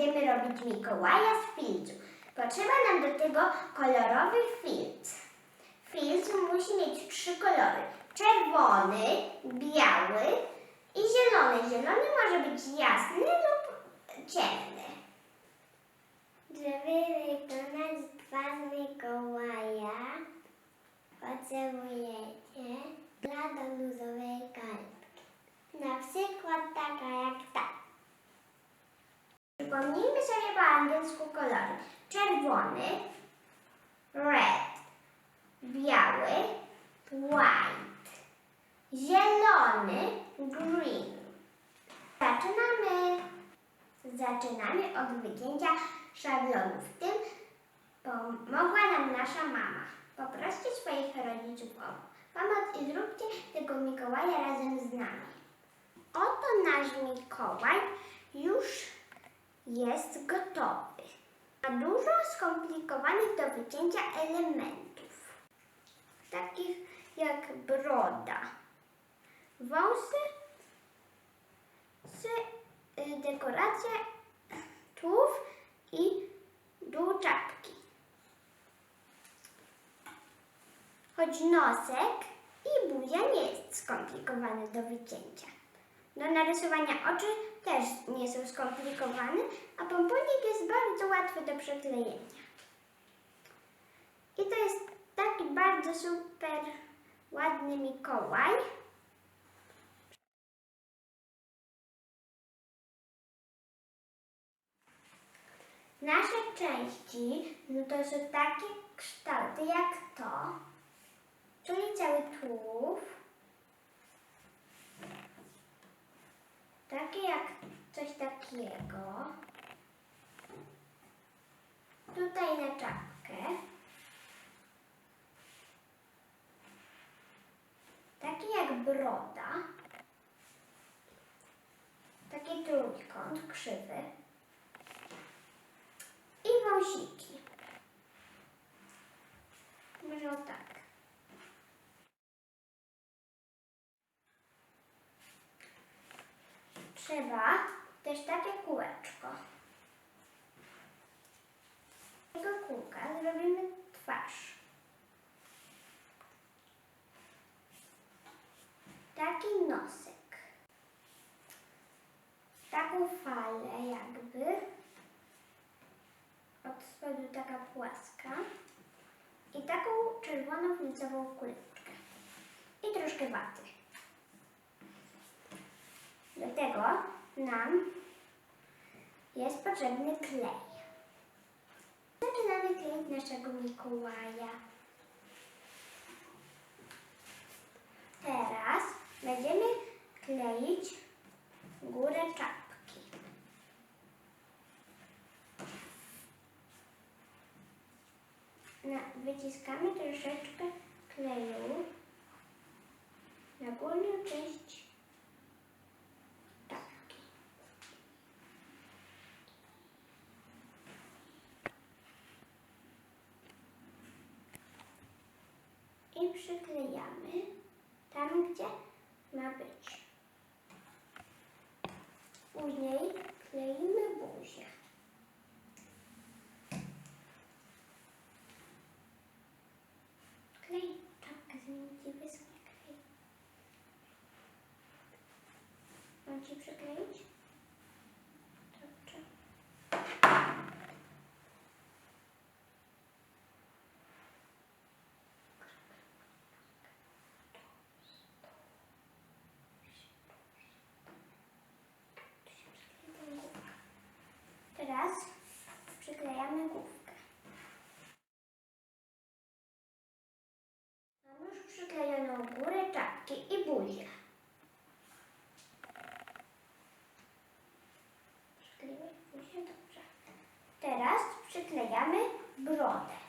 będziemy robić Mikołaja z filcu. Potrzeba nam do tego kolorowy filc. Filc musi mieć trzy kolory. Czerwony, biały i zielony. Zielony może być jasny lub ciemny. Żeby wykonać twarz Mikołaja, potrzebujecie dla do luzowej kartki. Na przykład taka jak ta. Przypomnijmy sobie po angielsku kolory. Czerwony, red, biały, zielony, green. Zaczynamy. Zaczynamy od wygięcia szablonu. W tym pomogła nam nasza mama. Poproście swoich rodziców o pomoc i zróbcie tego Mikołaja razem z nami. Oto nasz Mikołaj już jest gotowy. Ma dużo skomplikowanych do wycięcia elementów, takich jak broda, wąsy, sy, y, dekoracja tułów i dół czapki. Choć nosek i buzia nie jest skomplikowany do wycięcia. Do narysowania oczy też nie są skomplikowane, a pomponik jest bardzo łatwy do przyklejenia. I to jest taki bardzo super ładny Mikołaj. Nasze części no to są takie kształty jak to, czyli cały tułów, takie jak coś takiego, tutaj na czapkę, taki jak broda, taki trójkąt krzywy i wąsiki. Może tak. Trzeba też takie kółeczko. Z tego kółka zrobimy twarz. Taki nosek. Taką falę jakby. Od spodu taka płaska. I taką czerwoną filcową kuleczkę. I troszkę waty. Do tego nam jest potrzebny klej. Zaczynamy kleić naszego Mikołaja. Teraz będziemy kleić górę czapki. Na, wyciskamy troszeczkę kleju na górną część czapki. I przyklejamy tam, gdzie ma być. Mam ci przykleić? Dobrze. Teraz przyklejamy główkę. Mam już przyklejoną górę czapki i buzię. Przykleiłeś buzię? Dobrze. Teraz przyklejamy brodę.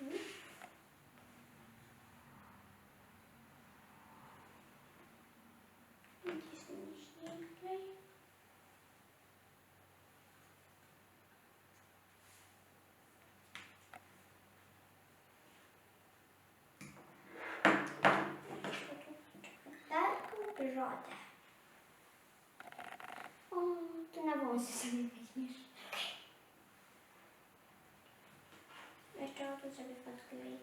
Mhm. Nacisnij klej. taką brodę. O, wąsy sobie podklej.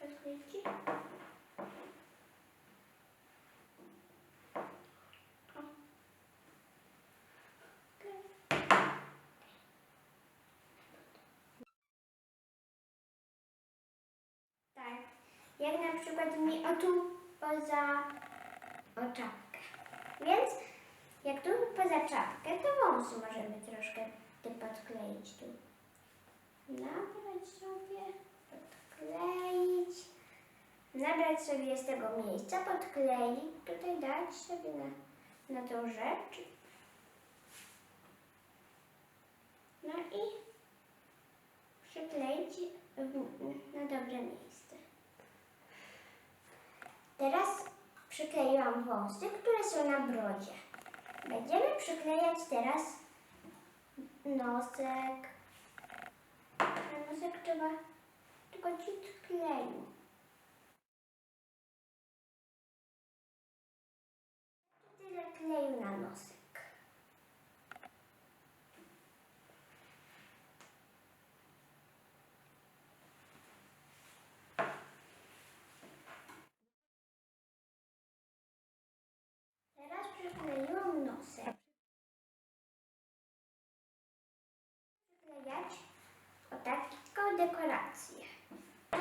Podklej ci? O. Klej. Tak. Jak na przykład mi o tu poza czapkę. Więc jak tu poza czapkę, to wąsy możemy troszkę podkleić tu. Nabrać sobie, podkleić. Nabrać sobie z tego miejsca, podkleić, tutaj dać sobie na, na tą rzecz. No i przykleić na dobre miejsce. Teraz przykleiłam wąsy, które są na brodzie. Będziemy przyklejać teraz nosek. Nosek trzeba tylko ciut kleju. Tyle kleju na nosek. Teraz przykleiłam nosek. Przyklejać o taką dekorację na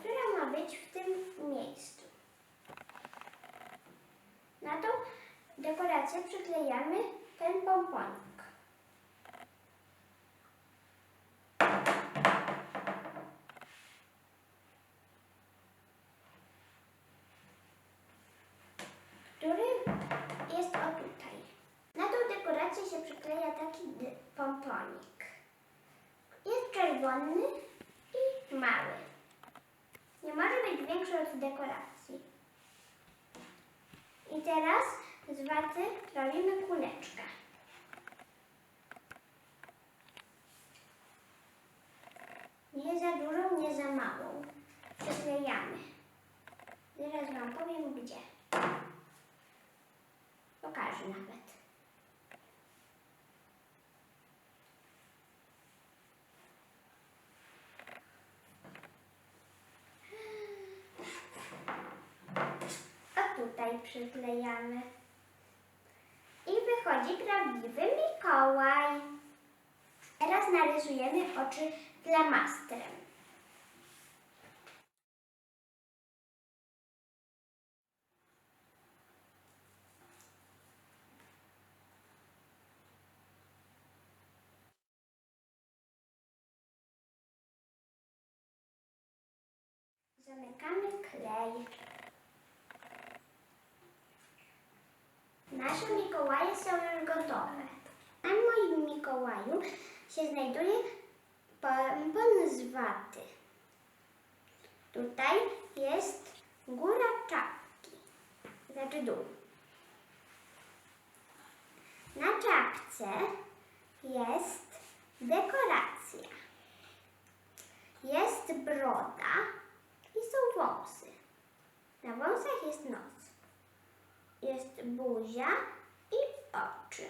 która ma być w tym miejscu. Na tą dekorację przyklejamy ten pomponik. który jest o tutaj. Na tą dekorację się przykleja taki dy- pomponik. Jest czerwony i mały. Nie może być większy od dekoracji. I teraz z waty robimy kuleczkę. Nie za dużą, nie za małą. Przyklejamy. Zaraz Wam powiem gdzie. Pokażę nawet. A tutaj przyklejamy. I wychodzi prawdziwy Mikołaj. Teraz narysujemy oczy flamastrem. Zamykamy klej. Nasze Mikołaje są już gotowe. Na moim Mikołaju się znajduje pompon z waty. Tutaj jest góra czapki, znaczy dół. Na czapce jest dekoracja. Jest broda i są wąsy. Na wąsach jest nos buzia i oczy.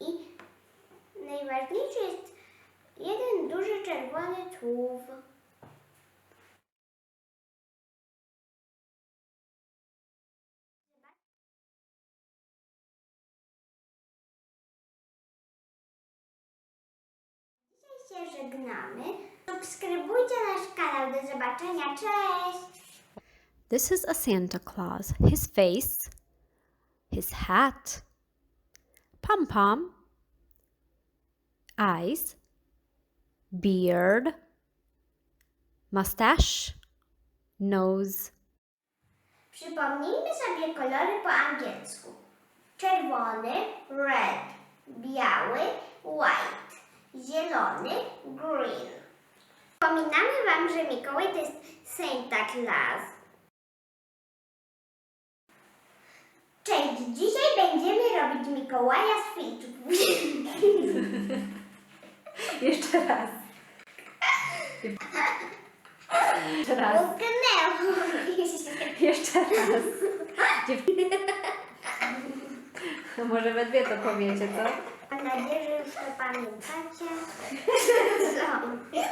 I najważniejszy jest jeden duży czerwony tułów. Dzisiaj się żegnamy. Subskrybujcie nasz kanał. Do zobaczenia. Cześć! This is a Santa Claus. His face, his hat, pom pom, eyes, beard, mustache, nose. Przypomnijmy sobie kolory po angielsku. Czerwony, red, biały, white, zielony, green. Przypominamy Wam, że Mikołaj to jest Santa Claus. Dzisiaj będziemy robić Mikołaja z filtrów. Jeszcze raz. Jeszcze raz. Jeszcze raz. Dziew- Może we dwie to powiecie, co? Mam nadzieję, że już to pamiętacie. Co?